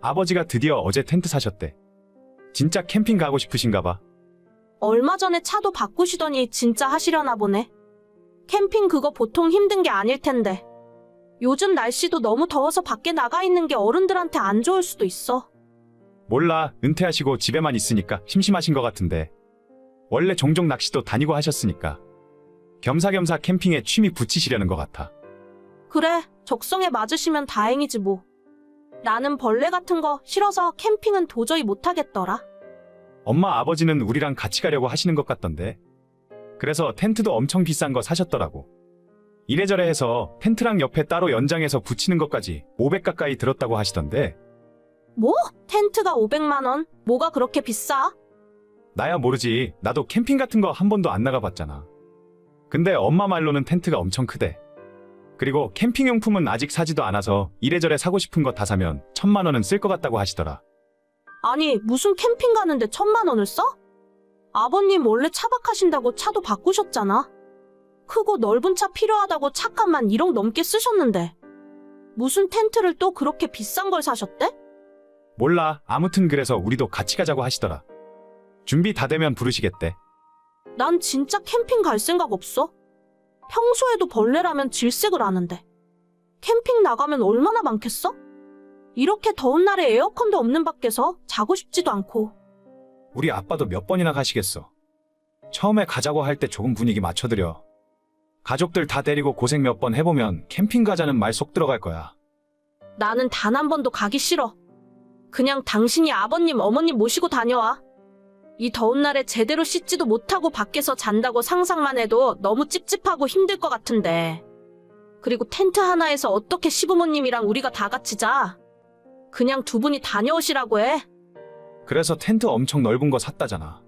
아버지가 드디어 어제 텐트 사셨대. 진짜 캠핑 가고 싶으신가 봐. 얼마 전에 차도 바꾸시더니 진짜 하시려나 보네. 캠핑 그거 보통 힘든 게 아닐 텐데. 요즘 날씨도 너무 더워서 밖에 나가 있는 게 어른들한테 안 좋을 수도 있어. 몰라, 은퇴하시고 집에만 있으니까 심심하신 것 같은데. 원래 종종 낚시도 다니고 하셨으니까. 겸사겸사 캠핑에 취미 붙이시려는 것 같아. 그래, 적성에 맞으시면 다행이지 뭐. 나는 벌레 같은 거 싫어서 캠핑은 도저히 못하겠더라. 엄마 아버지는 우리랑 같이 가려고 하시는 것 같던데. 그래서 텐트도 엄청 비싼 거 사셨더라고. 이래저래 해서 텐트랑 옆에 따로 연장해서 붙이는 것까지 500 가까이 들었다고 하시던데. 뭐? 텐트가 500만 원? 뭐가 그렇게 비싸? 나야 모르지. 나도 캠핑 같은 거 한 번도 안 나가봤잖아. 근데 엄마 말로는 텐트가 엄청 크대. 그리고 캠핑용품은 아직 사지도 않아서 이래저래 사고 싶은 거다 사면 천만 원은 쓸 것 같다고 하시더라. 아니, 무슨 캠핑 가는데 천만 원을 써? 아버님 원래 차박하신다고 차도 바꾸셨잖아. 크고 넓은 차 필요하다고 차값만 1억 넘게 쓰셨는데. 무슨 텐트를 또 그렇게 비싼 걸 사셨대? 몰라. 아무튼 그래서 우리도 같이 가자고 하시더라. 준비 다 되면 부르시겠대. 난 진짜 캠핑 갈 생각 없어. 평소에도 벌레라면 질색을 아는데. 캠핑 나가면 얼마나 많겠어? 이렇게 더운 날에 에어컨도 없는 밖에서 자고 싶지도 않고. 우리 아빠도 몇 번이나 가시겠어. 처음에 가자고 할 때 조금 분위기 맞춰드려. 가족들 다 데리고 고생 몇 번 해보면 캠핑 가자는 말 속 들어갈 거야. 나는 단 한 번도 가기 싫어. 그냥 당신이 아버님, 어머님 모시고 다녀와. 이 더운 날에 제대로 씻지도 못하고 밖에서 잔다고 상상만 해도 너무 찝찝하고 힘들 것 같은데. 그리고 텐트 하나에서 어떻게 시부모님이랑 우리가 다 같이 자? 그냥 두 분이 다녀오시라고 해. 그래서 텐트 엄청 넓은 거 샀다잖아.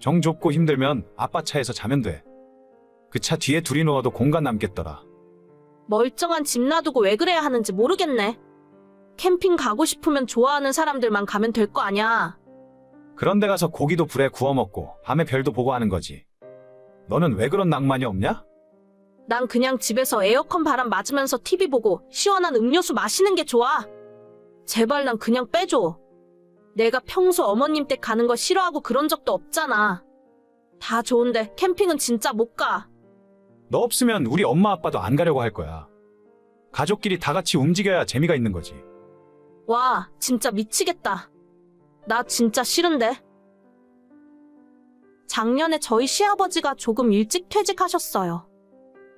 정 좁고 힘들면 아빠 차에서 자면 돼. 그 차 뒤에 둘이 누워도 공간 남겠더라. 멀쩡한 집 놔두고 왜 그래야 하는지 모르겠네. 캠핑 가고 싶으면 좋아하는 사람들만 가면 될 거 아냐. 그런 데 가서 고기도 불에 구워 먹고 밤에 별도 보고 하는 거지. 너는 왜 그런 낭만이 없냐? 난 그냥 집에서 에어컨 바람 맞으면서 TV 보고 시원한 음료수 마시는 게 좋아. 제발 난 그냥 빼줘. 내가 평소 어머님 댁 가는 거 싫어하고 그런 적도 없잖아. 다 좋은데 캠핑은 진짜 못 가. 너 없으면 우리 엄마 아빠도 안 가려고 할 거야. 가족끼리 다 같이 움직여야 재미가 있는 거지. 와, 진짜 미치겠다. 나 진짜 싫은데. 작년에 저희 시아버지가 조금 일찍 퇴직하셨어요.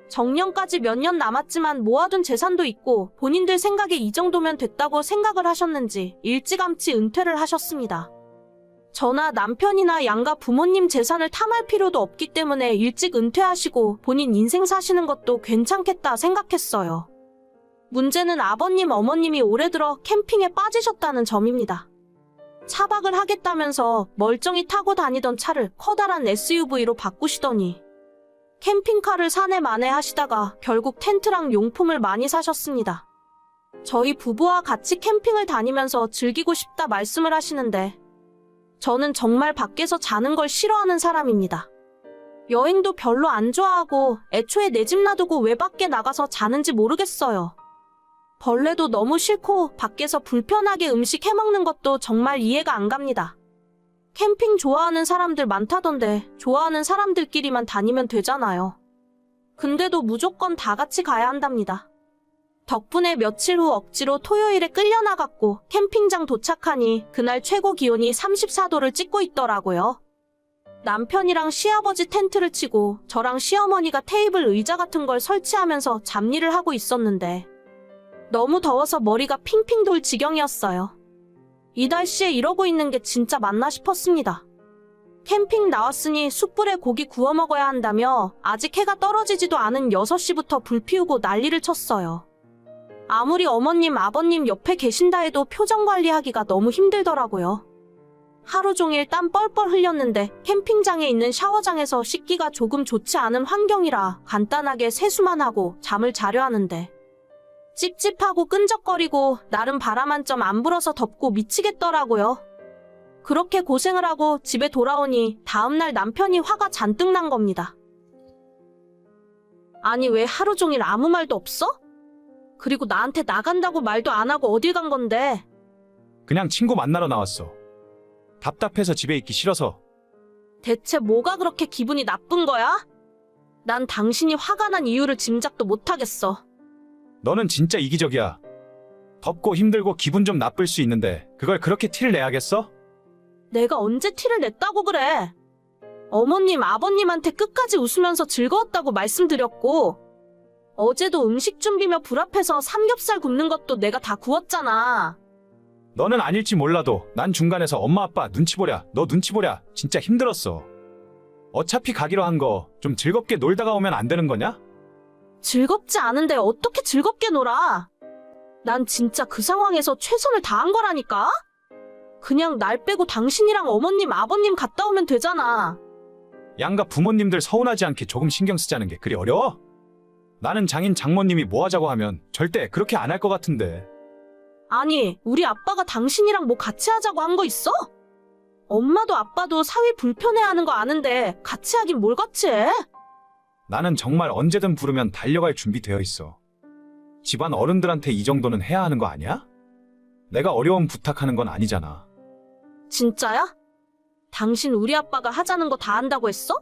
정년까지 몇 년 남았지만 모아둔 재산도 있고 본인들 생각에 이 정도면 됐다고 생각을 하셨는지 일찌감치 은퇴를 하셨습니다. 저나 남편이나 양가 부모님 재산을 탐할 필요도 없기 때문에 일찍 은퇴하시고 본인 인생 사시는 것도 괜찮겠다 생각했어요. 문제는 아버님, 어머님이 올해 들어 캠핑에 빠지셨다는 점입니다. 차박을 하겠다면서 멀쩡히 타고 다니던 차를 커다란 SUV로 바꾸시더니 캠핑카를 사내 만에 하시다가 결국 텐트랑 용품을 많이 사셨습니다. 저희 부부와 같이 캠핑을 다니면서 즐기고 싶다 말씀을 하시는데 저는 정말 밖에서 자는 걸 싫어하는 사람입니다. 여행도 별로 안 좋아하고 애초에 내 집 놔두고 왜 밖에 나가서 자는지 모르겠어요. 벌레도 너무 싫고 밖에서 불편하게 음식 해먹는 것도 정말 이해가 안 갑니다. 캠핑 좋아하는 사람들 많다던데 좋아하는 사람들끼리만 다니면 되잖아요. 근데도 무조건 다 같이 가야 한답니다. 덕분에 며칠 후 억지로 토요일에 끌려나갔고 캠핑장 도착하니 그날 최고 기온이 34도를 찍고 있더라고요. 남편이랑 시아버지 텐트를 치고 저랑 시어머니가 테이블 의자 같은 걸 설치하면서 잡일을 하고 있었는데 너무 더워서 머리가 핑핑 돌 지경이었어요. 이 날씨에 이러고 있는 게 진짜 맞나 싶었습니다. 캠핑 나왔으니 숯불에 고기 구워 먹어야 한다며 아직 해가 떨어지지도 않은 6시부터 불 피우고 난리를 쳤어요. 아무리 어머님, 아버님 옆에 계신다 해도 표정 관리하기가 너무 힘들더라고요. 하루 종일 땀 뻘뻘 흘렸는데 캠핑장에 있는 샤워장에서 씻기가 조금 좋지 않은 환경이라 간단하게 세수만 하고 잠을 자려 하는데 찝찝하고 끈적거리고 나름 바람 한 점 안 불어서 덥고 미치겠더라고요. 그렇게 고생을 하고 집에 돌아오니 다음날 남편이 화가 잔뜩 난 겁니다. 아니 왜 하루 종일 아무 말도 없어? 그리고 나한테 나간다고 말도 안 하고 어딜 간 건데? 그냥 친구 만나러 나왔어. 답답해서 집에 있기 싫어서. 대체 뭐가 그렇게 기분이 나쁜 거야? 난 당신이 화가 난 이유를 짐작도 못하겠어. 너는 진짜 이기적이야. 덥고 힘들고 기분 좀 나쁠 수 있는데 그걸 그렇게 티를 내야겠어? 내가 언제 티를 냈다고 그래? 어머님, 아버님한테 끝까지 웃으면서 즐거웠다고 말씀드렸고, 어제도 음식 준비며 불 앞에서 삼겹살 굽는 것도 내가 다 구웠잖아. 너는 아닐지 몰라도 난 중간에서 엄마 아빠 눈치 보랴 너 눈치 보랴 진짜 힘들었어. 어차피 가기로 한 거 좀 즐겁게 놀다가 오면 안 되는 거냐? 즐겁지 않은데 어떻게 즐겁게 놀아? 난 진짜 그 상황에서 최선을 다한 거라니까? 그냥 날 빼고 당신이랑 어머님, 아버님 갔다 오면 되잖아. 양가 부모님들 서운하지 않게 조금 신경 쓰자는 게 그리 어려워? 나는 장인 장모님이 뭐 하자고 하면 절대 그렇게 안 할 것 같은데. 아니, 우리 아빠가 당신이랑 뭐 같이 하자고 한 거 있어? 엄마도 아빠도 사위 불편해하는 거 아는데 같이 하긴 뭘 같이 해? 나는 정말 언제든 부르면 달려갈 준비되어 있어. 집안 어른들한테 이 정도는 해야 하는 거 아니야? 내가 어려운 부탁하는 건 아니잖아. 진짜야? 당신 우리 아빠가 하자는 거 다 한다고 했어?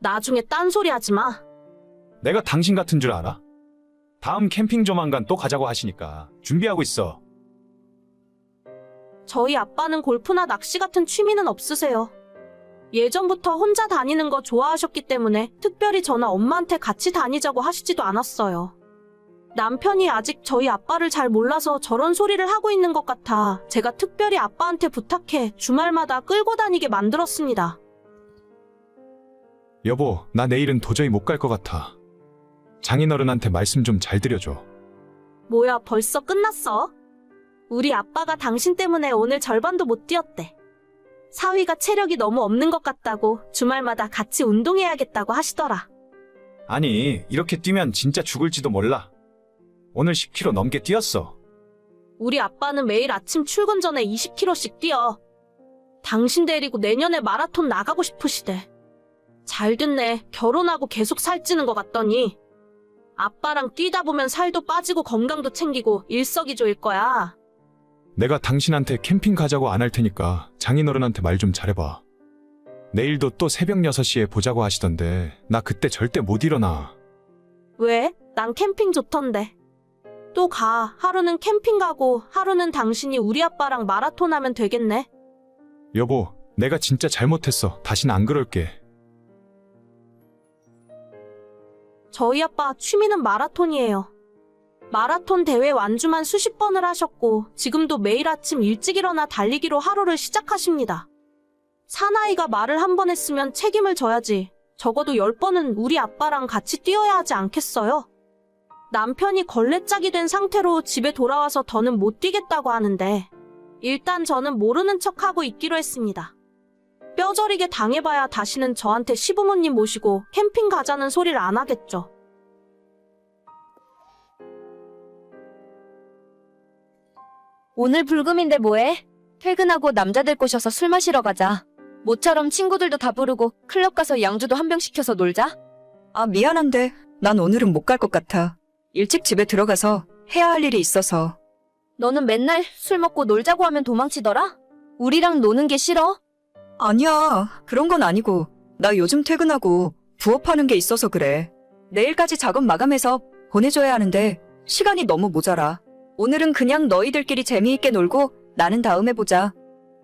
나중에 딴소리 하지 마. 내가 당신 같은 줄 알아? 다음 캠핑 조만간 또 가자고 하시니까 준비하고 있어. 저희 아빠는 골프나 낚시 같은 취미는 없으세요. 예전부터 혼자 다니는 거 좋아하셨기 때문에 특별히 저나 엄마한테 같이 다니자고 하시지도 않았어요. 남편이 아직 저희 아빠를 잘 몰라서 저런 소리를 하고 있는 것 같아 제가 특별히 아빠한테 부탁해 주말마다 끌고 다니게 만들었습니다. 여보, 나 내일은 도저히 못 갈 것 같아. 장인어른한테 말씀 좀 잘 드려줘. 뭐야 벌써 끝났어? 우리 아빠가 당신 때문에 오늘 절반도 못 뛰었대. 사위가 체력이 너무 없는 것 같다고 주말마다 같이 운동해야겠다고 하시더라. 아니, 이렇게 뛰면 진짜 죽을지도 몰라. 오늘 10km 넘게 뛰었어. 우리 아빠는 매일 아침 출근 전에 20km씩 뛰어. 당신 데리고 내년에 마라톤 나가고 싶으시대. 잘 됐네. 결혼하고 계속 살찌는 것 같더니. 아빠랑 뛰다 보면 살도 빠지고 건강도 챙기고 일석이조일 거야. 내가 당신한테 캠핑 가자고 안 할 테니까 장인어른한테 말 좀 잘해봐. 내일도 또 새벽 6시에 보자고 하시던데 나 그때 절대 못 일어나. 왜? 난 캠핑 좋던데. 또 가. 하루는 캠핑 가고 하루는 당신이 우리 아빠랑 마라톤 하면 되겠네. 여보, 내가 진짜 잘못했어. 다신 안 그럴게. 저희 아빠 취미는 마라톤이에요. 마라톤 대회 완주만 수십 번을 하셨고 지금도 매일 아침 일찍 일어나 달리기로 하루를 시작하십니다. 사나이가 말을 한 번 했으면 책임을 져야지. 적어도 열 번은 우리 아빠랑 같이 뛰어야 하지 않겠어요? 남편이 걸레짝이 된 상태로 집에 돌아와서 더는 못 뛰겠다고 하는데 일단 저는 모르는 척하고 있기로 했습니다. 뼈저리게 당해봐야 다시는 저한테 시부모님 모시고 캠핑 가자는 소리를 안 하겠죠. 오늘 불금인데 뭐해? 퇴근하고 남자들 꼬셔서 술 마시러 가자. 모처럼 친구들도 다 부르고 클럽 가서 양주도 한 병 시켜서 놀자. 아, 미안한데 난 오늘은 못 갈 것 같아. 일찍 집에 들어가서 해야 할 일이 있어서. 너는 맨날 술 먹고 놀자고 하면 도망치더라? 우리랑 노는 게 싫어? 아니야, 그런 건 아니고. 나 요즘 퇴근하고 부업하는 게 있어서 그래. 내일까지 작업 마감해서 보내줘야 하는데 시간이 너무 모자라. 오늘은 그냥 너희들끼리 재미있게 놀고 나는 다음에 보자.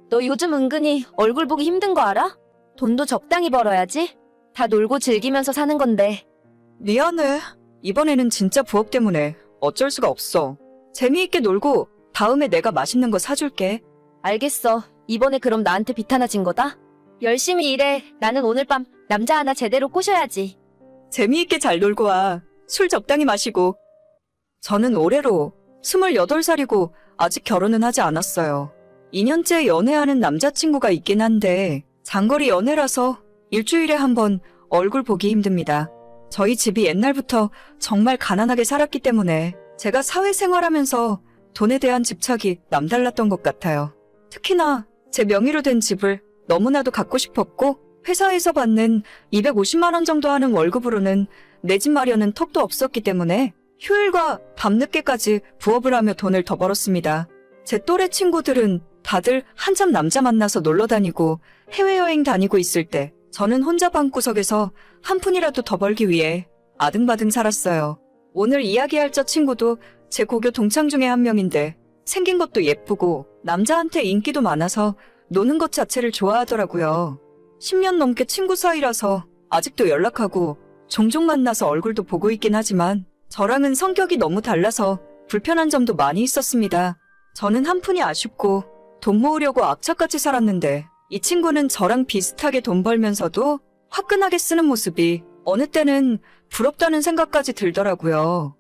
너 요즘 은근히 얼굴 보기 힘든 거 알아? 돈도 적당히 벌어야지. 다 놀고 즐기면서 사는 건데. 미안해. 이번에는 진짜 부업 때문에 어쩔 수가 없어. 재미있게 놀고 다음에 내가 맛있는 거 사줄게. 알겠어. 이번에 그럼 나한테 빚 하나 진 거다? 열심히 일해. 나는 오늘 밤 남자 하나 제대로 꼬셔야지. 재미있게 잘 놀고 와. 술 적당히 마시고. 저는 올해로 28살이고 아직 결혼은 하지 않았어요. 2년째 연애하는 남자친구가 있긴 한데 장거리 연애라서 일주일에 한 번 얼굴 보기 힘듭니다. 저희 집이 옛날부터 정말 가난하게 살았기 때문에 제가 사회생활하면서 돈에 대한 집착이 남달랐던 것 같아요. 특히나 제 명의로 된 집을 너무나도 갖고 싶었고 회사에서 받는 250만 원 정도 하는 월급으로는 내 집 마련은 턱도 없었기 때문에 휴일과 밤늦게까지 부업을 하며 돈을 더 벌었습니다. 제 또래 친구들은 다들 한참 남자 만나서 놀러 다니고 해외여행 다니고 있을 때 저는 혼자 방구석에서 한 푼이라도 더 벌기 위해 아등바등 살았어요. 오늘 이야기할 저 친구도 제 고교 동창 중에 한 명인데 생긴 것도 예쁘고 남자한테 인기도 많아서 노는 것 자체를 좋아하더라고요. 10년 넘게 친구 사이라서 아직도 연락하고 종종 만나서 얼굴도 보고 있긴 하지만 저랑은 성격이 너무 달라서 불편한 점도 많이 있었습니다. 저는 한 푼이 아쉽고 돈 모으려고 악착같이 살았는데 이 친구는 저랑 비슷하게 돈 벌면서도 화끈하게 쓰는 모습이 어느 때는 부럽다는 생각까지 들더라고요.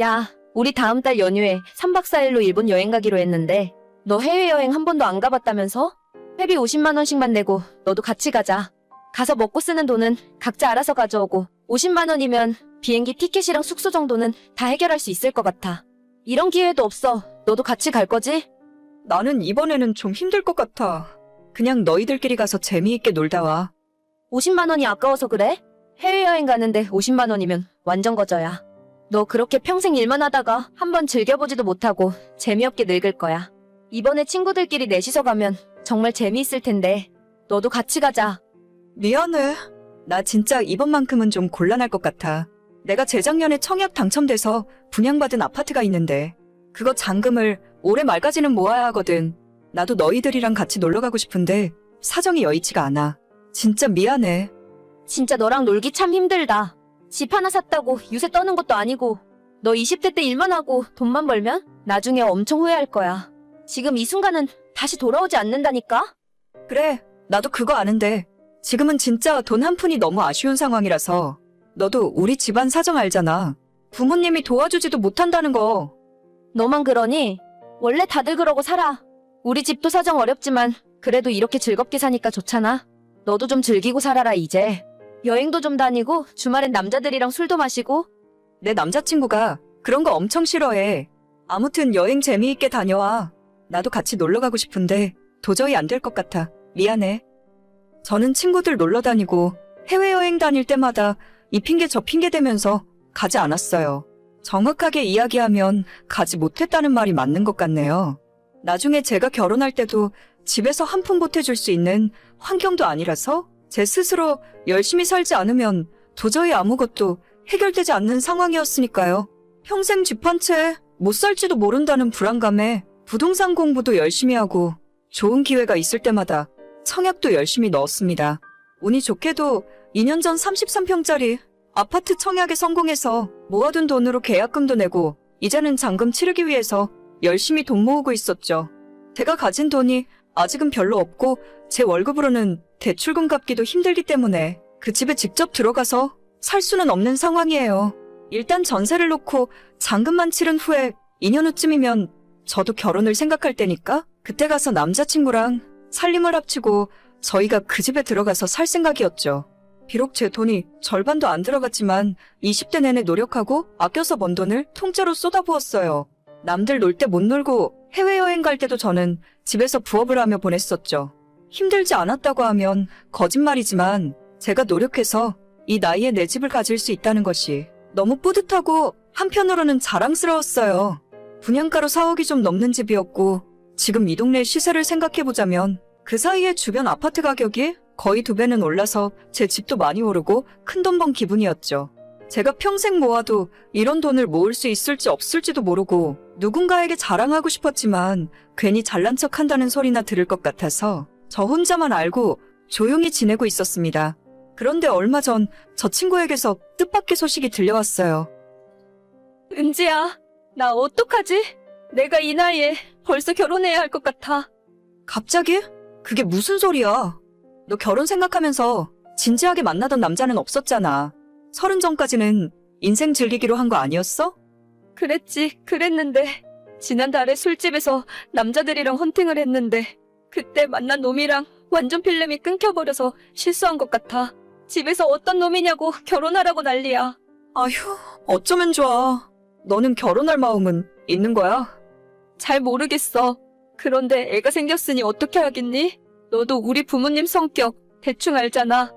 야, 우리 다음 달 연휴에 3박 4일로 일본 여행 가기로 했는데 너 해외여행 한 번도 안 가봤다면서? 회비 50만 원씩만 내고 너도 같이 가자. 가서 먹고 쓰는 돈은 각자 알아서 가져오고 50만 원이면 비행기 티켓이랑 숙소 정도는 다 해결할 수 있을 것 같아. 이런 기회도 없어. 너도 같이 갈 거지? 나는 이번에는 좀 힘들 것 같아. 그냥 너희들끼리 가서 재미있게 놀다 와. 50만 원이 아까워서 그래? 해외여행 가는데 50만 원이면 완전 거저야. 너 그렇게 평생 일만 하다가 한번 즐겨보지도 못하고 재미없게 늙을 거야. 이번에 친구들끼리 넷이서 가면 정말 재미있을 텐데 너도 같이 가자. 미안해. 나 진짜 이번만큼은 좀 곤란할 것 같아. 내가 재작년에 청약 당첨돼서 분양받은 아파트가 있는데 그거 잔금을 올해 말까지는 모아야 하거든. 나도 너희들이랑 같이 놀러 가고 싶은데 사정이 여의치가 않아. 진짜 미안해. 진짜 너랑 놀기 참 힘들다. 집 하나 샀다고 유세 떠는 것도 아니고 너 20대 때 일만 하고 돈만 벌면 나중에 엄청 후회할 거야. 지금 이 순간은 다시 돌아오지 않는다니까? 그래, 나도 그거 아는데 지금은 진짜 돈 한 푼이 너무 아쉬운 상황이라서 너도 우리 집안 사정 알잖아. 부모님이 도와주지도 못한다는 거. 너만 그러니? 원래 다들 그러고 살아. 우리 집도 사정 어렵지만 그래도 이렇게 즐겁게 사니까 좋잖아. 너도 좀 즐기고 살아라 이제. 여행도 좀 다니고 주말엔 남자들이랑 술도 마시고 내 남자친구가 그런 거 엄청 싫어해. 아무튼 여행 재미있게 다녀와. 나도 같이 놀러 가고 싶은데 도저히 안 될 것 같아. 미안해. 저는 친구들 놀러 다니고 해외여행 다닐 때마다 이 핑계 저 핑계 대면서 가지 않았어요. 정확하게 이야기하면 가지 못했다는 말이 맞는 것 같네요. 나중에 제가 결혼할 때도 집에서 한 푼 보태줄 수 있는 환경도 아니라서 제 스스로 열심히 살지 않으면 도저히 아무것도 해결되지 않는 상황이었으니까요. 평생 집 한 채 못 살지도 모른다는 불안감에 부동산 공부도 열심히 하고 좋은 기회가 있을 때마다 청약도 열심히 넣었습니다. 운이 좋게도 2년 전 33평짜리 아파트 청약에 성공해서 모아둔 돈으로 계약금도 내고 이제는 잔금 치르기 위해서 열심히 돈 모으고 있었죠. 제가 가진 돈이 아직은 별로 없고 제 월급으로는 대출금 갚기도 힘들기 때문에 그 집에 직접 들어가서 살 수는 없는 상황이에요. 일단 전세를 놓고 잔금만 치른 후에 2년 후쯤이면 저도 결혼을 생각할 때니까 그때 가서 남자친구랑 살림을 합치고 저희가 그 집에 들어가서 살 생각이었죠. 비록 제 돈이 절반도 안 들어갔지만 20대 내내 노력하고 아껴서 번 돈을 통째로 쏟아부었어요. 남들 놀 때 못 놀고 해외여행 갈 때도 저는 집에서 부업을 하며 보냈었죠. 힘들지 않았다고 하면 거짓말이지만 제가 노력해서 이 나이에 내 집을 가질 수 있다는 것이 너무 뿌듯하고 한편으로는 자랑스러웠어요. 분양가로 4억이 좀 넘는 집이었고 지금 이 동네 시세를 생각해보자면 그 사이에 주변 아파트 가격이 거의 두 배는 올라서 제 집도 많이 오르고 큰 돈 번 기분이었죠. 제가 평생 모아도 이런 돈을 모을 수 있을지 없을지도 모르고 누군가에게 자랑하고 싶었지만 괜히 잘난 척 한다는 소리나 들을 것 같아서 저 혼자만 알고 조용히 지내고 있었습니다. 그런데 얼마 전 저 친구에게서 뜻밖의 소식이 들려왔어요. 은지야, 나 어떡하지? 내가 이 나이에 벌써 결혼해야 할 것 같아. 갑자기? 그게 무슨 소리야? 너 결혼 생각하면서 진지하게 만나던 남자는 없었잖아. 서른 전까지는 인생 즐기기로 한 거 아니었어? 그랬지, 그랬는데. 지난달에 술집에서 남자들이랑 헌팅을 했는데, 그때 만난 놈이랑 완전 필름이 끊겨버려서 실수한 것 같아. 집에서 어떤 놈이냐고 결혼하라고 난리야. 아휴, 어쩌면 좋아. 너는 결혼할 마음은 있는 거야? 잘 모르겠어. 그런데 애가 생겼으니 어떻게 하겠니? 너도 우리 부모님 성격 대충 알잖아.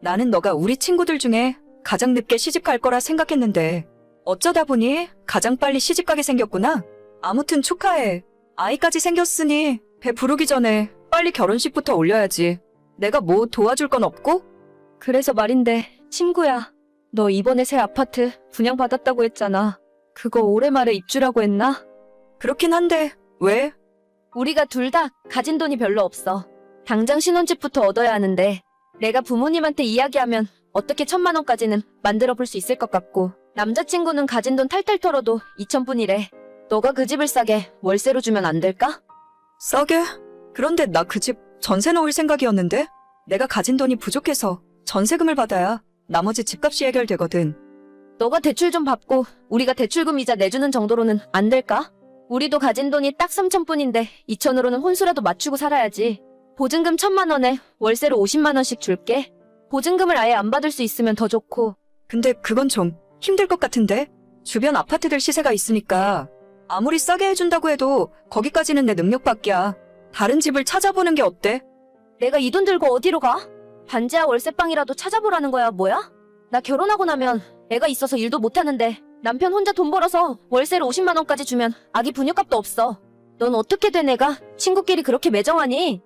나는 너가 우리 친구들 중에 가장 늦게 시집 갈 거라 생각했는데 어쩌다 보니 가장 빨리 시집 가게 생겼구나. 아무튼 축하해. 아이까지 생겼으니 배 부르기 전에 빨리 결혼식부터 올려야지. 내가 뭐 도와줄 건 없고? 그래서 말인데, 친구야. 너 이번에 새 아파트 분양받았다고 했잖아. 그거 올해 말에 입주라고 했나? 그렇긴 한데, 왜? 우리가 둘 다 가진 돈이 별로 없어. 당장 신혼집부터 얻어야 하는데, 내가 부모님한테 이야기하면 어떻게 천만 원까지는 만들어 볼 수 있을 것 같고, 남자친구는 가진 돈 탈탈 털어도 2천 뿐이래. 너가 그 집을 싸게 월세로 주면 안 될까? 싸게? 그런데 나 그 집 전세 넣을 생각이었는데? 내가 가진 돈이 부족해서 전세금을 받아야 나머지 집값이 해결되거든. 너가 대출 좀 받고 우리가 대출금 이자 내주는 정도로는 안 될까? 우리도 가진 돈이 딱 3천 뿐인데 2천으로는 혼수라도 맞추고 살아야지. 보증금 천만 원에 월세로 50만 원씩 줄게. 보증금을 아예 안 받을 수 있으면 더 좋고. 근데 그건 좀 힘들 것 같은데? 주변 아파트들 시세가 있으니까 아무리 싸게 해준다고 해도 거기까지는 내 능력 밖이야. 다른 집을 찾아보는 게 어때? 내가 이 돈 들고 어디로 가? 반지하 월세방이라도 찾아보라는 거야, 뭐야? 나 결혼하고 나면 애가 있어서 일도 못하는데 남편 혼자 돈 벌어서 월세를 50만 원까지 주면 아기 분유값도 없어. 넌 어떻게 된 애가 친구끼리 그렇게 매정하니?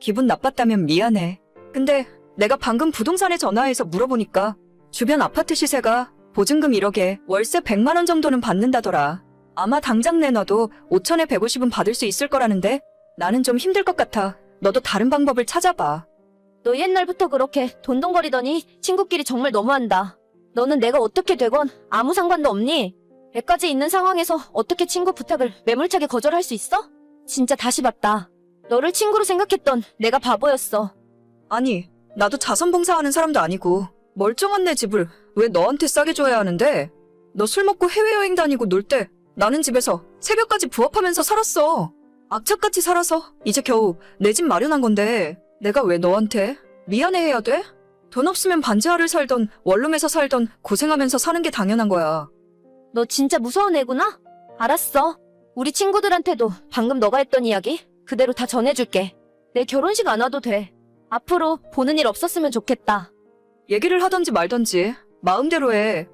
기분 나빴다면 미안해. 근데 내가 방금 부동산에 전화해서 물어보니까 주변 아파트 시세가 보증금 1억에 월세 100만 원 정도는 받는다더라. 아마 당장 내놔도 5천에 150은 받을 수 있을 거라는데 나는 좀 힘들 것 같아. 너도 다른 방법을 찾아봐. 너 옛날부터 그렇게 돈돈거리더니 친구끼리 정말 너무한다. 너는 내가 어떻게 되건 아무 상관도 없니? 애까지 있는 상황에서 어떻게 친구 부탁을 매몰차게 거절할 수 있어? 진짜 다시 봤다. 너를 친구로 생각했던 내가 바보였어. 아니, 나도 자선봉사하는 사람도 아니고 멀쩡한 내 집을 왜 너한테 싸게 줘야 하는데? 너 술 먹고 해외여행 다니고 놀 때 나는 집에서 새벽까지 부업하면서 살았어. 악착같이 살아서 이제 겨우 내 집 마련한 건데 내가 왜 너한테 미안해해야 돼? 돈 없으면 반지하를 살던 원룸에서 살던 고생하면서 사는 게 당연한 거야. 너 진짜 무서운 애구나? 알았어. 우리 친구들한테도 방금 너가 했던 이야기 그대로 다 전해줄게. 내 결혼식 안 와도 돼. 앞으로 보는 일 없었으면 좋겠다. 얘기를 하던지 말던지 마음대로 해.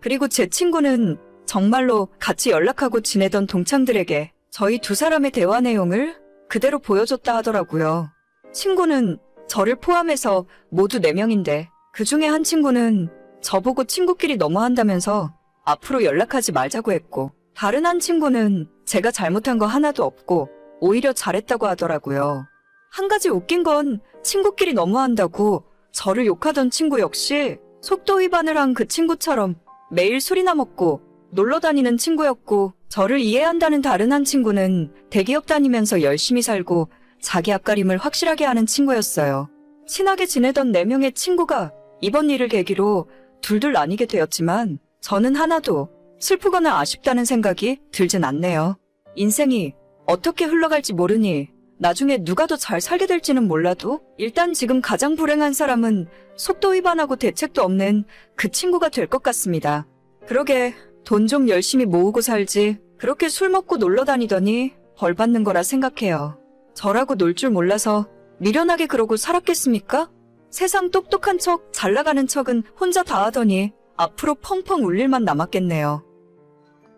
그리고 제 친구는 정말로 같이 연락하고 지내던 동창들에게 저희 두 사람의 대화 내용을 그대로 보여줬다 하더라고요. 친구는 저를 포함해서 모두 4명인데 그 중에 한 친구는 저보고 친구끼리 너무한다면서 앞으로 연락하지 말자고 했고 다른 한 친구는 제가 잘못한 거 하나도 없고 오히려 잘했다고 하더라고요. 한 가지 웃긴 건 친구끼리 너무한다고 저를 욕하던 친구 역시 속도 위반을 한 그 친구처럼 매일 술이나 먹고 놀러 다니는 친구였고 저를 이해한다는 다른 한 친구는 대기업 다니면서 열심히 살고 자기 앞가림을 확실하게 하는 친구였어요. 친하게 지내던 네 명의 친구가 이번 일을 계기로 둘둘 나뉘게 되었지만 저는 하나도 슬프거나 아쉽다는 생각이 들진 않네요. 인생이 어떻게 흘러갈지 모르니 나중에 누가 더 잘 살게 될지는 몰라도 일단 지금 가장 불행한 사람은 속도 위반하고 대책도 없는 그 친구가 될 것 같습니다. 그러게 돈 좀 열심히 모으고 살지 그렇게 술 먹고 놀러 다니더니 벌 받는 거라 생각해요. 저라고 놀 줄 몰라서 미련하게 그러고 살았겠습니까? 세상 똑똑한 척, 잘 나가는 척은 혼자 다 하더니 앞으로 펑펑 울릴 만 남았겠네요.